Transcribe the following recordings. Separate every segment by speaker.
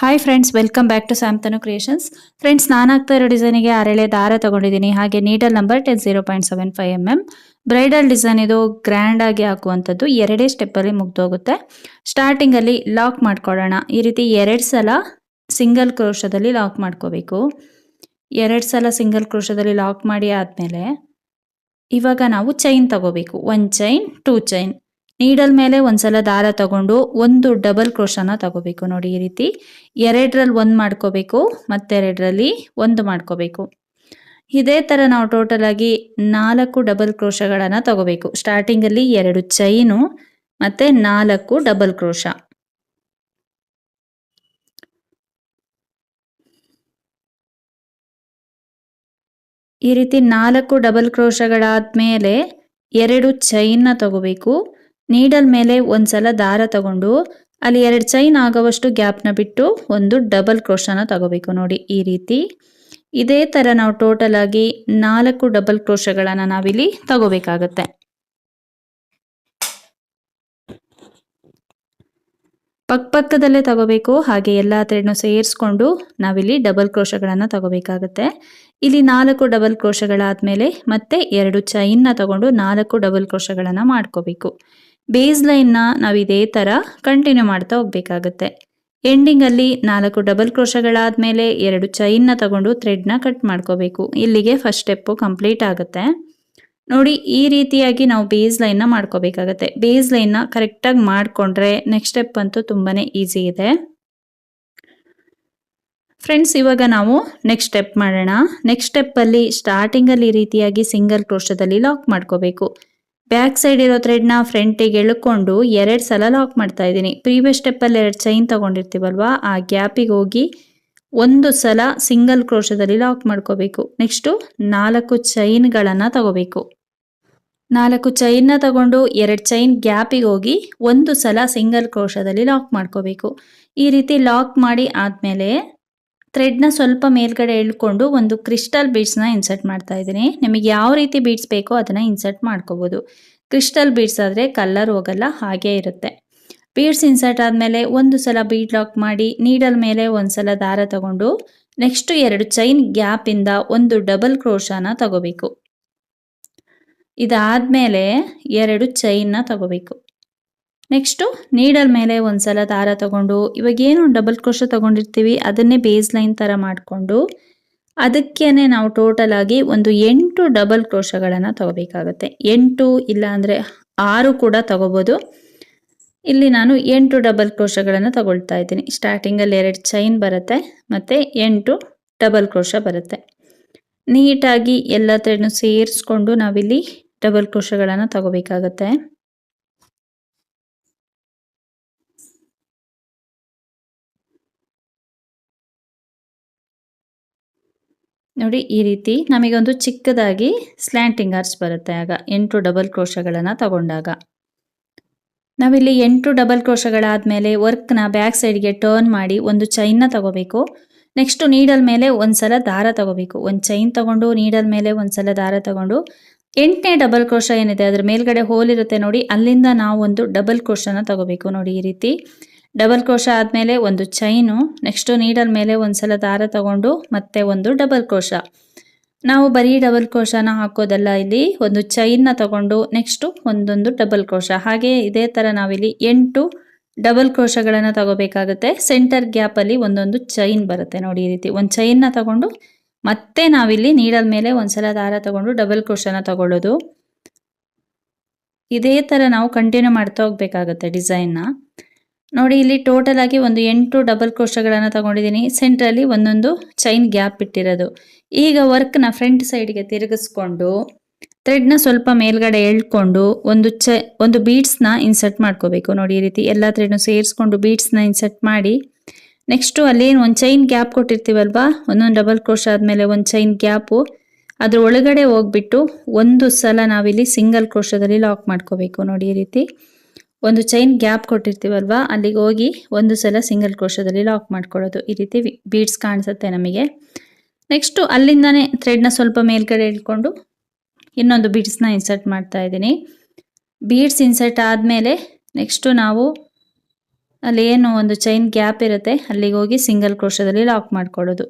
Speaker 1: Hi friends welcome back to Samtanu creations friends ನಾನು ಇರೋ ಡಿಸೈನಿಗೆ ಅರಳೆ ದಾರ ತಗೊಂಡಿದ್ದೀನಿ. ಹಾಗೆ needle number ten zero point seven five M M bridal design ಇದು ಗ್ರ್ಯಾಂಡ್ ಆಗಿ ಹಾಕುವಂಥದ್ದು. ಎರಡೇ ಸ್ಟೆಪ್ಪಲ್ಲಿ ಮುಗ್ದೋಗುತ್ತೆ. ಸ್ಟಾರ್ಟಿಂಗಲ್ಲಿ ಲಾಕ್ ಮಾಡ್ಕೊಳ್ಳೋಣ. ಈ ರೀತಿ ಎರಡು ಸಲ ಸಿಂಗಲ್ ಕ್ರೋಶದಲ್ಲಿ ಲಾಕ್ ಮಾಡ್ಕೋಬೇಕು. ಎರಡು ಸಲ ಸಿಂಗಲ್ ಕ್ರೋಶದಲ್ಲಿ ಲಾಕ್ ಮಾಡಿ ಆದಮೇಲೆ ಇವಾಗ ನಾವು ಚೈನ್ ತಗೋಬೇಕು. One chain two chain needle ಮೇಲೆ ಒಂದ್ಸಲ ದಾರ ತಗೊಂಡು ಒಂದು ಡಬಲ್ ಕ್ರೋಶನ ತಗೋಬೇಕು ನೋಡಿ ಈ ರೀತಿ. ಎರಡರಲ್ಲಿ ಒಂದು ಮಾಡ್ಕೋಬೇಕು, ಮತ್ತೆರಡರಲ್ಲಿ ಒಂದು ಮಾಡ್ಕೋಬೇಕು. ಇದೇ ಥರ ನಾವು ಟೋಟಲ್ ಆಗಿ ನಾಲ್ಕು ಡಬಲ್ ಕ್ರೋಶಗಳನ್ನು ತಗೋಬೇಕು. ಸ್ಟಾರ್ಟಿಂಗಲ್ಲಿ ಎರಡು ಚೈನು ಮತ್ತೆ ನಾಲ್ಕು ಡಬಲ್ ಕ್ರೋಶ. ಈ ರೀತಿ ನಾಲ್ಕು ಡಬಲ್ ಕ್ರೋಶಗಳಾದ್ಮೇಲೆ ಎರಡು ಚೈನ್ನ ತಗೋಬೇಕು. ನೀಡಲ್ ಮೇಲೆ ಒಂದ್ಸಲ ದಾರ ತಗೊಂಡು ಅಲ್ಲಿ ಎರಡು ಚೈನ್ ಆಗೋವಷ್ಟು ಗ್ಯಾಪ್ನ ಬಿಟ್ಟು ಒಂದು ಡಬಲ್ ಕ್ರೋಶನ ತಗೋಬೇಕು ನೋಡಿ ಈ ರೀತಿ. ಇದೇ ಥರ ನಾವು ಟೋಟಲ್ ಆಗಿ ನಾಲ್ಕು ಡಬಲ್ ಕ್ರೋಶಗಳನ್ನು ನಾವಿಲ್ಲಿ ತಗೋಬೇಕಾಗತ್ತೆ. ಪಕ್ಕದಲ್ಲೇ ತಗೋಬೇಕು, ಹಾಗೆ ಎಲ್ಲ ಥ್ರೆಡ್ನು ಸೇರಿಸ್ಕೊಂಡು ನಾವಿಲ್ಲಿ ಡಬಲ್ ಕ್ರೋಶಗಳನ್ನು ತಗೋಬೇಕಾಗತ್ತೆ. ಇಲ್ಲಿ ನಾಲ್ಕು ಡಬಲ್ ಕ್ರೋಶಗಳಾದ್ಮೇಲೆ ಮತ್ತೆ ಎರಡು ಚೈನ್ನ ತಗೊಂಡು ನಾಲ್ಕು ಡಬಲ್ ಕ್ರೋಶಗಳನ್ನು ಮಾಡ್ಕೋಬೇಕು. ಬೇಸ್ ಲೈನ್ನ ನಾವು ಇದೇ ಥರ ಕಂಟಿನ್ಯೂ ಮಾಡ್ತಾ ಹೋಗ್ಬೇಕಾಗುತ್ತೆ. ಎಂಡಿಂಗಲ್ಲಿ ನಾಲ್ಕು ಡಬಲ್ ಕ್ರೋಶಗಳಾದಮೇಲೆ ಎರಡು ಚೈನ್ನ ತಗೊಂಡು ಥ್ರೆಡ್ನ ಕಟ್ ಮಾಡ್ಕೋಬೇಕು. ಇಲ್ಲಿಗೆ ಫಸ್ಟ್ ಸ್ಟೆಪ್ಪು ಕಂಪ್ಲೀಟ್ ಆಗುತ್ತೆ. ನೋಡಿ, ಈ ರೀತಿಯಾಗಿ ನಾವು ಬೇಸ್ ಲೈನ್ನ ಮಾಡ್ಕೋಬೇಕಾಗತ್ತೆ. ಬೇಸ್ ಲೈನ್ನ ಕರೆಕ್ಟಾಗಿ ಮಾಡಿಕೊಂಡ್ರೆ ನೆಕ್ಸ್ಟ್ ಸ್ಟೆಪ್ ಅಂತೂ ತುಂಬಾ ಈಸಿ ಇದೆ. ಫ್ರೆಂಡ್ಸ್ ಇವಾಗ ನಾವು ನೆಕ್ಸ್ಟ್ ಸ್ಟೆಪ್ ಮಾಡೋಣ. ನೆಕ್ಸ್ಟ್ ಸ್ಟೆಪ್ಪಲ್ಲಿ ಸ್ಟಾರ್ಟಿಂಗಲ್ಲಿ ಈ ರೀತಿಯಾಗಿ ಸಿಂಗಲ್ ಕ್ರೋಶದಲ್ಲಿ ಲಾಕ್ ಮಾಡ್ಕೋಬೇಕು. ಬ್ಯಾಕ್ ಸೈಡ್ ಇರೋ ಥ್ರೆಡ್ನ ಫ್ರಂಟಿಗೆ ಎಳ್ಕೊಂಡು ಎರಡು ಸಲ ಲಾಕ್ ಮಾಡ್ತಾ ಇದ್ದೀನಿ. ಪ್ರೀವಿಯಸ್ ಸ್ಟೆಪ್ಪಲ್ಲಿ ಎರಡು ಚೈನ್ ತೊಗೊಂಡಿರ್ತೀವಲ್ವಾ, ಆ ಗ್ಯಾಪಿಗೆ ಹೋಗಿ ಒಂದು ಸಲ ಸಿಂಗಲ್ ಕ್ರೋಶದಲ್ಲಿ ಲಾಕ್ ಮಾಡ್ಕೋಬೇಕು. ನೆಕ್ಸ್ಟು ನಾಲ್ಕು ಚೈನ್ಗಳನ್ನು ತಗೋಬೇಕು. ನಾಲ್ಕು ಚೈನ್ನ ತಗೊಂಡು ಎರಡು ಚೈನ್ ಗ್ಯಾಪಿಗೆ ಹೋಗಿ ಒಂದು ಸಲ ಸಿಂಗಲ್ ಕ್ರೋಶದಲ್ಲಿ ಲಾಕ್ ಮಾಡ್ಕೋಬೇಕು. ಈ ರೀತಿ ಲಾಕ್ ಮಾಡಿ ಆದಮೇಲೆ ಥ್ರೆಡ್ನ ಸ್ವಲ್ಪ ಮೇಲ್ಗಡೆ ಎಳ್ಕೊಂಡು ಒಂದು ಕ್ರಿಸ್ಟಲ್ ಬೀಡ್ಸ್ನ ಇನ್ಸರ್ಟ್ ಮಾಡ್ತಾ ಇದ್ದೀನಿ. ನಿಮಗೆ ಯಾವ ರೀತಿ ಬೀಡ್ಸ್ ಬೇಕೋ ಅದನ್ನು ಇನ್ಸರ್ಟ್ ಮಾಡ್ಕೋಬೋದು. ಕ್ರಿಸ್ಟಲ್ ಬೀಡ್ಸ್ ಆದರೆ ಕಲ್ಲರ್ ಹೋಗಲ್ಲ, ಹಾಗೇ ಇರುತ್ತೆ. ಬೀಡ್ಸ್ ಇನ್ಸರ್ಟ್ ಆದಮೇಲೆ ಒಂದು ಸಲ ಬೀಡ್ ಲಾಕ್ ಮಾಡಿ, ನೀಡಲ್ ಮೇಲೆ ಒಂದು ಸಲ ದಾರ ತಗೊಂಡು, ನೆಕ್ಸ್ಟ್ ಎರಡು ಚೈನ್ ಗ್ಯಾಪಿಂದ ಒಂದು ಡಬಲ್ ಕ್ರೋಶಾನ ತಗೋಬೇಕು. ಇದಾದ್ಮೇಲೆ ಎರಡು ಚೈನ್ನ ತಗೋಬೇಕು. ನೆಕ್ಸ್ಟು ನೀಡಲ್ ಮೇಲೆ ಒಂದ್ಸಲ ದಾರ ತಗೊಂಡು, ಇವಾಗ ಏನು ಡಬಲ್ ಕ್ರೋಶ ತಗೊಂಡಿರ್ತೀವಿ, ಅದನ್ನೇ ಬೇಸ್ ಲೈನ್ ಥರ ಮಾಡಿಕೊಂಡು, ಅದಕ್ಕೇನೆ ನಾವು ಟೋಟಲ್ ಆಗಿ ಒಂದು ಎಂಟು ಡಬಲ್ ಕ್ರೋಶಗಳನ್ನು ತಗೋಬೇಕಾಗತ್ತೆ. ಎಂಟು ಇಲ್ಲ ಅಂದರೆ ಆರು ಕೂಡ ತಗೋಬೋದು. ಇಲ್ಲಿ ನಾನು ಎಂಟು ಡಬಲ್ ಕ್ರೋಶಗಳನ್ನು ತಗೊಳ್ತಾ ಇದ್ದೀನಿ. ಸ್ಟಾರ್ಟಿಂಗಲ್ಲಿ ಎರಡು ಚೈನ್ ಬರುತ್ತೆ, ಮತ್ತು ಎಂಟು ಡಬಲ್ ಕ್ರೋಶ ಬರುತ್ತೆ. ನೀಟಾಗಿ ಎಲ್ಲ ಥ್ರೆಡ್ನು ಸೇರಿಸ್ಕೊಂಡು ನಾವಿಲ್ಲಿ ಡಬಲ್ ಕ್ರೋಶಗಳನ್ನು ತಗೋಬೇಕಾಗತ್ತೆ. ನೋಡಿ ಈ ರೀತಿ ನಮಗೊಂದು ಚಿಕ್ಕದಾಗಿ ಸ್ಲ್ಯಾಂಟಿಂಗ್ ಆರ್ಚ್ ಬರುತ್ತೆ ಆಗ. ಎಂಟು ಡಬಲ್ ಕ್ರೋಶಗಳನ್ನು ತಗೊಂಡಾಗ. ನಾವಿಲ್ಲಿ ಎಂಟು ಡಬಲ್ ಕ್ರೋಶಗಳಾದಮೇಲೆ ವರ್ಕ್ನ ಬ್ಯಾಕ್ ಸೈಡ್ಗೆ ಟರ್ನ್ ಮಾಡಿ ಒಂದು ಚೈನ್ನ ತಗೋಬೇಕು. ನೆಕ್ಸ್ಟು ನೀಡಲ್ ಮೇಲೆ ಒಂದ್ಸಲ ದಾರ ತಗೋಬೇಕು. ಒಂದು ಚೈನ್ ತಗೊಂಡು ನೀಡಲ್ ಮೇಲೆ ಒಂದ್ಸಲ ದಾರ ತಗೊಂಡು. ಎಂಟನೇ ಡಬಲ್ ಕ್ರೋಶ ಏನಿದೆ, ಅದ್ರ ಮೇಲ್ಗಡೆ ಹೋಲ್ ಇರುತ್ತೆ ನೋಡಿ, ಅಲ್ಲಿಂದ ನಾವು ಒಂದು ಡಬಲ್ ಕ್ರೋಶನ ತಗೋಬೇಕು ನೋಡಿ ಈ ರೀತಿ. ಡಬಲ್ ಕ್ರೋಶ ಆದಮೇಲೆ ಒಂದು ಚೈನು ನೆಕ್ಸ್ಟು ನೀಡಲ್ ಮೇಲೆ ಒಂದು ಸಲ ದಾರ ತಗೊಂಡು ಮತ್ತೆ ಒಂದು ಡಬಲ್ ಕ್ರೋಶ. ನಾವು ಬರೀ ಡಬಲ್ ಕ್ರೋಶನ ಹಾಕೋದಲ್ಲ ಇಲ್ಲಿ, ಒಂದು ಚೈನ್ನ ತಗೊಂಡು ನೆಕ್ಸ್ಟು ಒಂದೊಂದು ಡಬಲ್ ಕ್ರೋಶ. ಹಾಗೆ ಇದೇ ಥರ ನಾವಿಲ್ಲಿ ಎಂಟು ಡಬಲ್ ಕ್ರೋಶಗಳನ್ನು ತಗೋಬೇಕಾಗುತ್ತೆ. ಸೆಂಟರ್ ಗ್ಯಾಪಲ್ಲಿ ಒಂದೊಂದು ಚೈನ್ ಬರುತ್ತೆ ನೋಡಿ ಈ ರೀತಿ. ಒಂದು ಚೈನ್ನ ತಗೊಂಡು ಮತ್ತೆ ನಾವಿಲ್ಲಿ ನೀಡಲ್ ಮೇಲೆ ಒಂದ್ಸಲ ದಾರ ತಗೊಂಡು ಡಬಲ್ ಕ್ರೋಶನ ತಗೊಳ್ಳೋದು. ಇದೇ ಥರ ನಾವು ಕಂಟಿನ್ಯೂ ಮಾಡ್ತಾ ಹೋಗ್ಬೇಕಾಗತ್ತೆ ಡಿಸೈನ್ನ ನೋಡಿ, ಇಲ್ಲಿ ಟೋಟಲ್ ಆಗಿ ಒಂದು ಎಂಟು ಡಬಲ್ ಕ್ರೋಶಗಳನ್ನು ತಗೊಂಡಿದ್ದೀನಿ. ಸೆಂಟ್ರಲ್ಲಿ ಒಂದೊಂದು ಚೈನ್ ಗ್ಯಾಪ್ ಇಟ್ಟಿರೋದು. ಈಗ ವರ್ಕ್ನ ಫ್ರಂಟ್ ಸೈಡ್ಗೆ ತಿರುಗಿಸ್ಕೊಂಡು ಥ್ರೆಡ್ನ ಸ್ವಲ್ಪ ಮೇಲ್ಗಡೆ ಎಳ್ಕೊಂಡು, ಒಂದು ಚ ಒಂದು ಬೀಡ್ಸ್ನ ಇನ್ಸರ್ಟ್ ಮಾಡ್ಕೋಬೇಕು. ನೋಡಿ, ಈ ರೀತಿ ಎಲ್ಲ ಥ್ರೆಡ್ನು ಸೇರಿಸ್ಕೊಂಡು ಬೀಡ್ಸ್ನ ಇನ್ಸರ್ಟ್ ಮಾಡಿ ನೆಕ್ಸ್ಟು ಅಲ್ಲೇನು ಒಂದು ಚೈನ್ ಗ್ಯಾಪ್ ಕೊಟ್ಟಿರ್ತೀವಲ್ವಾ? ಒಂದೊಂದು ಡಬಲ್ ಕ್ರೋಶ ಆದಮೇಲೆ ಒಂದು ಚೈನ್ ಗ್ಯಾಪು ಅದ್ರ ಒಳಗಡೆ ಹೋಗ್ಬಿಟ್ಟು ಒಂದು ಸಲ ನಾವಿಲ್ಲಿ ಸಿಂಗಲ್ ಕ್ರೋಶದಲ್ಲಿ ಲಾಕ್ ಮಾಡ್ಕೋಬೇಕು. ನೋಡಿ, ಈ ರೀತಿ. ಒಂದು ಚೈನ್ ಗ್ಯಾಪ್ ಕೊಟ್ಟಿರ್ತೀವಲ್ವಾ? ಅಲ್ಲಿಗೆ ಹೋಗಿ ಒಂದು ಸಲ ಸಿಂಗಲ್ ಕ್ರೋಶದಲ್ಲಿ ಲಾಕ್ ಮಾಡ್ಕೊಳ್ಳೋದು ಈ ರೀತಿ ಬೀಡ್ಸ್ ಕಾಣಿಸುತ್ತೆ ನಮಗೆ. ನೆಕ್ಸ್ಟು ಅಲ್ಲಿಂದನೇ ಥ್ರೆಡ್ನ ಸ್ವಲ್ಪ ಮೇಲ್ಗಡೆ ಇಟ್ಕೊಂಡು ಇನ್ನೊಂದು ಬೀಡ್ಸ್ನ ಇನ್ಸರ್ಟ್ ಮಾಡ್ತಾ ಇದ್ದೀನಿ. ಬೀಡ್ಸ್ ಇನ್ಸರ್ಟ್ ಆದಮೇಲೆ ನೆಕ್ಸ್ಟು ನಾವು ಅಲ್ಲಿ ಏನು ಒಂದು ಚೈನ್ ಗ್ಯಾಪ್ ಇರುತ್ತೆ, ಅಲ್ಲಿಗೆ ಹೋಗಿ ಸಿಂಗಲ್ ಕ್ರೋಶದಲ್ಲಿ ಲಾಕ್ ಮಾಡ್ಕೊಳ್ಳೋದು.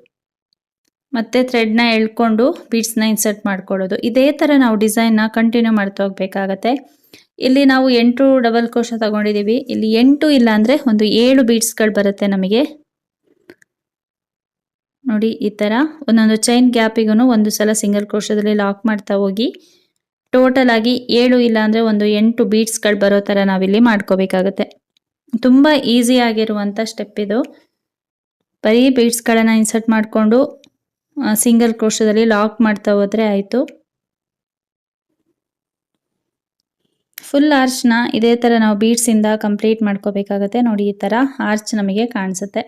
Speaker 1: ಮತ್ತೆ ಥ್ರೆಡ್ನ ಎಳ್ಕೊಂಡು ಬೀಡ್ಸ್ನ ಇನ್ಸರ್ಟ್ ಮಾಡ್ಕೊಳ್ಳೋದು. ಇದೇ ಥರ ನಾವು ಡಿಸೈನ್ನ ಕಂಟಿನ್ಯೂ ಮಾಡ್ತಾ ಹೋಗ್ಬೇಕಾಗತ್ತೆ. ಇಲ್ಲಿ ನಾವು ಎಂಟು ಡಬಲ್ ಕೋಶ ತಗೊಂಡಿದ್ದೀವಿ. ಇಲ್ಲಿ ಎಂಟು ಇಲ್ಲ ಅಂದರೆ ಒಂದು ಏಳು ಬೀಡ್ಸ್ಗಳು ಬರುತ್ತೆ ನಮಗೆ. ನೋಡಿ, ಈ ಥರ ಒಂದೊಂದು ಚೈನ್ ಗ್ಯಾಪಿಗೂ ಒಂದು ಸಲ ಸಿಂಗಲ್ ಕೋಶದಲ್ಲಿ ಲಾಕ್ ಮಾಡ್ತಾ ಹೋಗಿ ಟೋಟಲ್ ಆಗಿ ಏಳು ಇಲ್ಲ ಅಂದರೆ ಒಂದು ಎಂಟು ಬೀಡ್ಸ್ಗಳು ಬರೋ ಥರ ನಾವಿಲ್ಲಿ ಮಾಡ್ಕೋಬೇಕಾಗತ್ತೆ. ತುಂಬ ಈಸಿ ಆಗಿರುವಂಥ ಸ್ಟೆಪ್ ಇದು. ಬರೀ ಬೀಡ್ಸ್ಗಳನ್ನು ಇನ್ಸರ್ಟ್ ಮಾಡಿಕೊಂಡು ಸಿಂಗಲ್ ಕೋಶದಲ್ಲಿ ಲಾಕ್ ಮಾಡ್ತಾ ಹೋದರೆ ಆಯಿತು. ಫುಲ್ ಆರ್ಚ್ನ ಇದೇ ಥರ ನಾವು ಬೀಡ್ಸಿಂದ ಕಂಪ್ಲೀಟ್ ಮಾಡ್ಕೋಬೇಕಾಗತ್ತೆ. ನೋಡಿ, ಈ ಥರ ಆರ್ಚ್ ನಮಗೆ ಕಾಣಿಸುತ್ತೆ.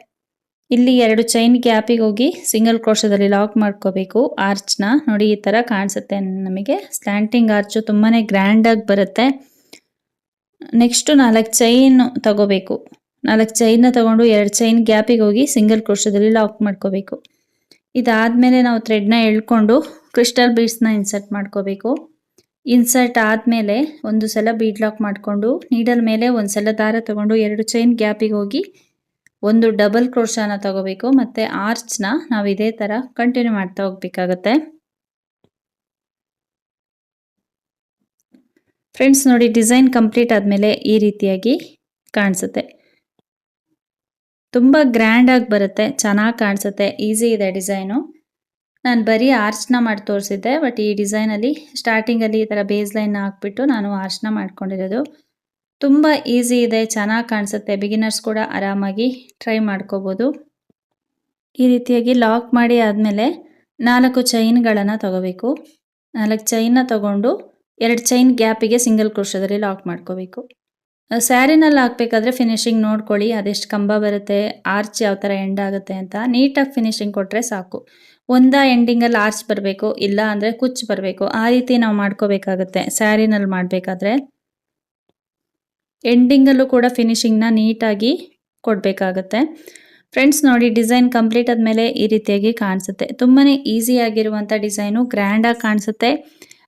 Speaker 1: ಇಲ್ಲಿ ಎರಡು ಚೈನ್ ಗ್ಯಾಪಿಗೆ ಹೋಗಿ ಸಿಂಗಲ್ ಕ್ರೋಶದಲ್ಲಿ ಲಾಕ್ ಮಾಡ್ಕೋಬೇಕು ಆರ್ಚ್ನ ನೋಡಿ, ಈ ಥರ ಕಾಣಿಸುತ್ತೆ ನಮಗೆ. ಸ್ಲ್ಯಾಂಟಿಂಗ್ ಆರ್ಚು ತುಂಬಾ ಗ್ರ್ಯಾಂಡಾಗಿ ಬರುತ್ತೆ. ನೆಕ್ಸ್ಟು ನಾಲ್ಕು ಚೈನ್ ತಗೋಬೇಕು. ನಾಲ್ಕು ಚೈನ್ನ ತಗೊಂಡು ಎರಡು ಚೈನ್ ಗ್ಯಾಪಿಗೆ ಹೋಗಿ ಸಿಂಗಲ್ ಕ್ರೋಶದಲ್ಲಿ ಲಾಕ್ ಮಾಡ್ಕೋಬೇಕು. ಇದಾದಮೇಲೆ ನಾವು ಥ್ರೆಡ್ನ ಎಳ್ಕೊಂಡು ಕ್ರಿಸ್ಟಲ್ ಬೀಡ್ಸ್ನ ಇನ್ಸರ್ಟ್ ಮಾಡ್ಕೋಬೇಕು. ಇನ್ಸರ್ಟ್ ಆದಮೇಲೆ ಒಂದು ಸಲ ಬೀಡ್ ಲಾಕ್ ಮಾಡಿಕೊಂಡು, ನೀಡಲ್ ಮೇಲೆ ಒಂದು ಸಲ ದಾರ ತಗೊಂಡು ಎರಡು ಚೈನ್ ಗ್ಯಾಪಿಗೆ ಹೋಗಿ ಒಂದು ಡಬಲ್ ಕ್ರೋಶನ ತಗೋಬೇಕು, ಮತ್ತು ಆರ್ಚ್ನ ನಾವು ಇದೇ ಥರ ಕಂಟಿನ್ಯೂ ಮಾಡ್ತಾ ಹೋಗ್ಬೇಕಾಗತ್ತೆ. ಫ್ರೆಂಡ್ಸ್ ನೋಡಿ ಡಿಸೈನ್ ಕಂಪ್ಲೀಟ್ ಆದಮೇಲೆ ಈ ರೀತಿಯಾಗಿ ಕಾಣಿಸುತ್ತೆ. ತುಂಬ ಗ್ರ್ಯಾಂಡಾಗಿ ಬರುತ್ತೆ, ಚೆನ್ನಾಗಿ ಕಾಣಿಸುತ್ತೆ ಈಸಿ ಇದೆ ಡಿಸೈನು. ನಾನು ಬರೀ ಆರ್ಚ್ನ ಮಾಡಿ ತೋರಿಸಿದ್ದೆ ಬಟ್ ಈ ಡಿಸೈನಲ್ಲಿ ಸ್ಟಾರ್ಟಿಂಗಲ್ಲಿ ಈ ಥರ ಬೇಸ್ ಲೈನ್ ಹಾಕ್ಬಿಟ್ಟು ನಾನು ಆರ್ಚ್ನ ಮಾಡ್ಕೊಂಡಿರೋದು. ತುಂಬ ಈಸಿ ಇದೆ, ಚೆನ್ನಾಗಿ ಕಾಣಿಸುತ್ತೆ. ಬಿಗಿನರ್ಸ್ ಕೂಡ ಆರಾಮಾಗಿ ಟ್ರೈ ಮಾಡ್ಕೋಬೋದು. ಈ ರೀತಿಯಾಗಿ ಲಾಕ್ ಮಾಡಿ ಆದಮೇಲೆ ನಾಲ್ಕು ಚೈನ್ಗಳನ್ನು ತಗೋಬೇಕು. ನಾಲ್ಕು ಚೈನ್ನ ತಗೊಂಡು ಎರಡು ಚೈನ್ ಗ್ಯಾಪಿಗೆ ಸಿಂಗಲ್ ಕ್ರೋಶದಲ್ಲಿ ಲಾಕ್ ಮಾಡ್ಕೋಬೇಕು. ಸ್ಯಾರಿನಲ್ಲಿ ಹಾಕ್ಬೇಕಾದ್ರೆ ಫಿನಿಶಿಂಗ್ ನೋಡ್ಕೊಳ್ಳಿ, ಅದೆಷ್ಟು ಕಂಬ ಬರುತ್ತೆ ಆರ್ಚ್ ಯಾವ ಥರ ಎಂಡ್ ಆಗುತ್ತೆ ಅಂತ. ನೀಟಾಗಿ ಫಿನಿಶಿಂಗ್ ಕೊಟ್ಟರೆ ಸಾಕು. ಒಂದ ಎಂಡಿಂಗಲ್ಲಿ ಆರ್ಚ್ ಬರಬೇಕು, ಇಲ್ಲ ಅಂದರೆ ಕುಚ್ ಬರಬೇಕು. ಆ ರೀತಿ ನಾವು ಮಾಡ್ಕೋಬೇಕಾಗತ್ತೆ ಸ್ಯಾರಿನಲ್ಲಿ ಮಾಡಬೇಕಾದ್ರೆ. ಎಂಡಿಂಗಲ್ಲೂ ಕೂಡ ಫಿನಿಶಿಂಗ್ನ ನೀಟಾಗಿ ಕೊಡಬೇಕಾಗತ್ತೆ. ಫ್ರೆಂಡ್ಸ್ ನೋಡಿ ಡಿಸೈನ್ ಕಂಪ್ಲೀಟ್ ಆದಮೇಲೆ ಈ ರೀತಿಯಾಗಿ ಕಾಣಿಸುತ್ತೆ. ತುಂಬಾ ಈಸಿ ಆಗಿರುವಂಥ ಡಿಸೈನು ಗ್ರ್ಯಾಂಡಾಗಿ ಕಾಣಿಸುತ್ತೆ.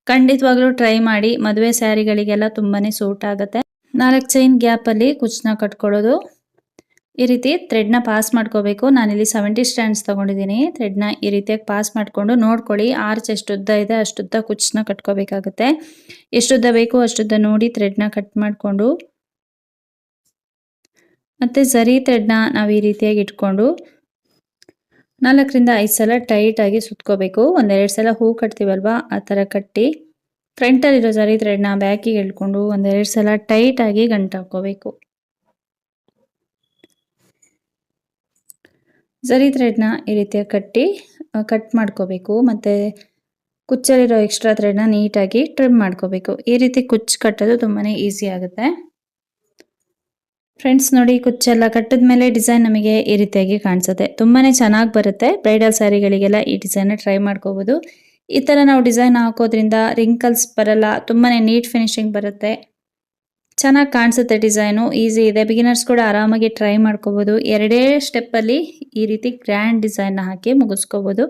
Speaker 1: ಖಂಡಿತವಾಗ್ಲೂ ಟ್ರೈ ಮಾಡಿ, ಮದುವೆ ಸ್ಯಾರಿಗಳಿಗೆಲ್ಲ ತುಂಬಾ ಸೂಟ್ ಆಗುತ್ತೆ. ನಾಲ್ಕು ಚೈನ್ ಗ್ಯಾಪಲ್ಲಿ ಕುಚ್ಚನ್ನ ಕಟ್ಕೊಳ್ಳೋದು. ಈ ರೀತಿ ಥ್ರೆಡ್ನ ಪಾಸ್ ಮಾಡ್ಕೋಬೇಕು. ನಾನಿಲ್ಲಿ ಸೆವೆಂಟಿ ಸ್ಟ್ಯಾಂಡ್ಸ್ ತೊಗೊಂಡಿದ್ದೀನಿ. ಥ್ರೆಡ್ನ ಈ ರೀತಿಯಾಗಿ ಪಾಸ್ ಮಾಡಿಕೊಂಡು ನೋಡ್ಕೊಳ್ಳಿ. ಆರ್ಚ್ ಎಷ್ಟು ಉದ್ದ ಇದೆ, ಅಷ್ಟುದ್ದ ಕುಚ್ಚನ್ನ ಕಟ್ಕೋಬೇಕಾಗುತ್ತೆ. ಎಷ್ಟುದ್ದ ಬೇಕು, ಅಷ್ಟುದ್ದ ನೋಡಿ ಥ್ರೆಡ್ನ ಕಟ್ ಮಾಡಿಕೊಂಡು. ಮತ್ತು ಝರಿ ಥ್ರೆಡ್ನ ನಾವು ಈ ರೀತಿಯಾಗಿ ಇಟ್ಕೊಂಡು ನಾಲ್ಕರಿಂದ ಐದು ಸಲ ಟೈಟಾಗಿ ಸುತ್ಕೋಬೇಕು. ಒಂದೆರಡು ಸಲ ಹೂ ಕಟ್ತೀವಲ್ವಾ? ಆ ಥರ ಕಟ್ಟಿ ಫ್ರಂಟಲ್ಲಿರೋ ಸರಿ ಥ್ರೆಡ್ನ ಬ್ಯಾಕಿಗೆ ಎಳ್ಕೊಂಡು ಒಂದೆರಡು ಸಲ ಟೈಟಾಗಿ ಗಂಟು ಹಾಕ್ಕೋಬೇಕು. ಝರಿ ಥ್ರೆಡ್ನ ಈ ರೀತಿಯ ಕಟ್ಟಿ ಕಟ್ ಮಾಡ್ಕೋಬೇಕು. ಮತ್ತು ಕುಚ್ಚಲ್ಲಿರೋ ಎಕ್ಸ್ಟ್ರಾ ಥ್ರೆಡ್ನ ನೀಟಾಗಿ ಟ್ರಿಮ್ ಮಾಡ್ಕೋಬೇಕು. ಈ ರೀತಿ ಕುಚ್ಚು ಕಟ್ಟೋದು ತುಂಬಾ ಈಸಿ ಆಗುತ್ತೆ. ಫ್ರೆಂಡ್ಸ್ ನೋಡಿ ಕುಚ್ಚೆಲ್ಲ ಕಟ್ಟಿದ ಮೇಲೆ ಡಿಸೈನ್ ನಮಗೆ ಈ ರೀತಿಯಾಗಿ ಕಾಣಿಸುತ್ತೆ. ತುಂಬಾ ಚೆನ್ನಾಗಿ ಬರುತ್ತೆ. ಬ್ರೈಡಲ್ ಸ್ಯಾರಿಗಳಿಗೆಲ್ಲ ಈ ಡಿಸೈನ್ನ ಟ್ರೈ ಮಾಡ್ಕೋಬೋದು. ಈ ಥರ ನಾವು ಡಿಸೈನ್ ಹಾಕೋದ್ರಿಂದ ರಿಂಕಲ್ಸ್ ಬರಲ್ಲ. ತುಂಬಾ ನೀಟ್ ಫಿನಿಶಿಂಗ್ ಬರುತ್ತೆ. ಚೆನ್ನಾಗಿ ಕಾಣಿಸುತ್ತೆ ಡಿಸೈನು, ಈಸಿ ಇದೆ. ಬಿಗಿನರ್ಸ್ ಕೂಡ ಆರಾಮಾಗಿ ಟ್ರೈ ಮಾಡ್ಕೋಬೋದು. ಎರಡೇ ಸ್ಟೆಪ್ಪಲ್ಲಿ ಈ ರೀತಿ ಗ್ರ್ಯಾಂಡ್ ಡಿಸೈನ್ನ ಹಾಕಿ ಮುಗಿಸ್ಕೋಬೋದು.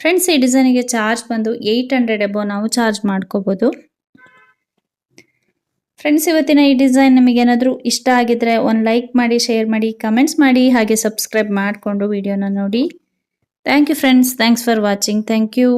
Speaker 1: ಫ್ರೆಂಡ್ಸ್ ಈ ಡಿಸೈನಿಗೆ ಚಾರ್ಜ್ ಬಂದು ಏಯ್ಟ್ ಹಂಡ್ರೆಡ್ ಎಬೋ ನಾವು ಚಾರ್ಜ್ ಮಾಡ್ಕೋಬೋದು. ಫ್ರೆಂಡ್ಸ್ ಇವತ್ತಿನ ಈ ಡಿಸೈನ್ ನಿಮಗೇನಾದರೂ ಇಷ್ಟ ಆಗಿದ್ರೆ ಒಂದು ಲೈಕ್ ಮಾಡಿ ಶೇರ್ ಮಾಡಿ ಕಮೆಂಟ್ಸ್ ಮಾಡಿ, ಹಾಗೆ ಸಬ್ಸ್ಕ್ರೈಬ್ ಮಾಡಿಕೊಂಡು ವಿಡಿಯೋನ ನೋಡಿ. Thank you friends thanks for watching thank you